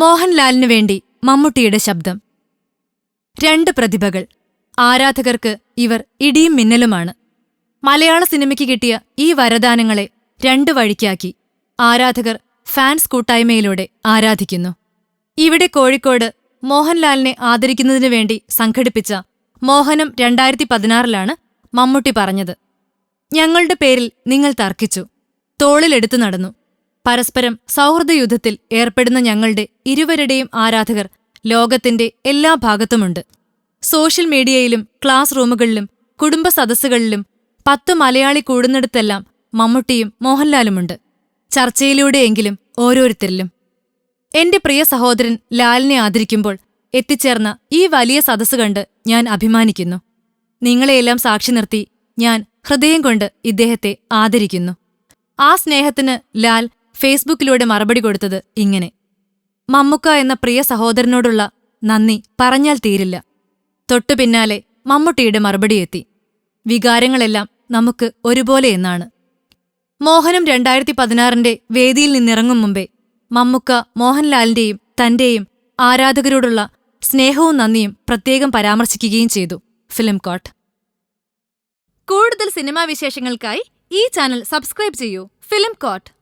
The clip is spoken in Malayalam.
മോഹൻലാലിനു വേണ്ടി മമ്മൂട്ടിയുടെ ശബ്ദം. രണ്ട് പ്രതിഭകൾ. ആരാധകർക്ക് ഇവർ ഇടിയും മിന്നലുമാണ്. മലയാള സിനിമയ്ക്ക് കിട്ടിയ ഈ വരദാനങ്ങളെ രണ്ടു വഴിക്കാക്കി ആരാധകർ ഫാൻസ് കൂട്ടായ്മയിലൂടെ ആരാധിക്കുന്നു. ഇവിടെ കോഴിക്കോട് മോഹൻലാലിനെ ആദരിക്കുന്നതിനു വേണ്ടി സംഘടിപ്പിച്ച മോഹനം രണ്ടായിരത്തി പതിനാറിലാണ് മമ്മൂട്ടി പറഞ്ഞത്. ഞങ്ങളുടെ പേരിൽ നിങ്ങൾ തർക്കിച്ചു. തോളിലെടുത്തു നടന്നു. പരസ്പരം സൗഹൃദയുദ്ധത്തിൽ ഏർപ്പെടുന്ന ഞങ്ങളുടെ ഇരുവരുടെയും ആരാധകർ ലോകത്തിന്റെ എല്ലാ ഭാഗത്തുമുണ്ട്. സോഷ്യൽ മീഡിയയിലും ക്ലാസ് റൂമുകളിലും കുടുംബ സദസ്സുകളിലും പത്തു മലയാളി കൂടുന്നിടത്തെല്ലാം മമ്മൂട്ടിയും മോഹൻലാലുമുണ്ട്. ചർച്ചയിലൂടെയെങ്കിലും ഓരോരുത്തരിലും. എന്റെ പ്രിയ സഹോദരൻ ലാലിനെ ആദരിക്കുമ്പോൾ എത്തിച്ചേർന്ന ഈ വലിയ സദസ്സ് കണ്ട് ഞാൻ അഭിമാനിക്കുന്നു. നിങ്ങളെയെല്ലാം സാക്ഷി നിർത്തി ഞാൻ ഹൃദയം കൊണ്ട് ഇദ്ദേഹത്തെ ആദരിക്കുന്നു. ആ സ്നേഹത്തിന് ലാൽ ഫേസ്ബുക്കിലൂടെ മറുപടി കൊടുത്തത് ഇങ്ങനെ. മമ്മുക്ക എന്ന പ്രിയ സഹോദരനോടുള്ള നന്ദി പറഞ്ഞാൽ തീരില്ല. തൊട്ടു പിന്നാലെ മമ്മൂട്ടിയുടെ മറുപടിയെത്തി വികാരങ്ങളെല്ലാം നമുക്ക് ഒരുപോലെ എന്നാണ്. മോഹനം രണ്ടായിരത്തി പതിനാറിന്റെ വേദിയിൽ നിന്നിറങ്ങും മുമ്പേ മമ്മുക്ക മോഹൻലാലിന്റെയും തന്റെയും ആരാധകരോടുള്ള സ്നേഹവും നന്ദിയും പ്രത്യേകം പരാമർശിക്കുകയും ചെയ്തു. Film coat. കൂടുതൽ സിനിമാ വിശേഷങ്ങൾക്കായി ഈ ചാനൽ സബ്സ്ക്രൈബ് ചെയ്യൂ. Film coat.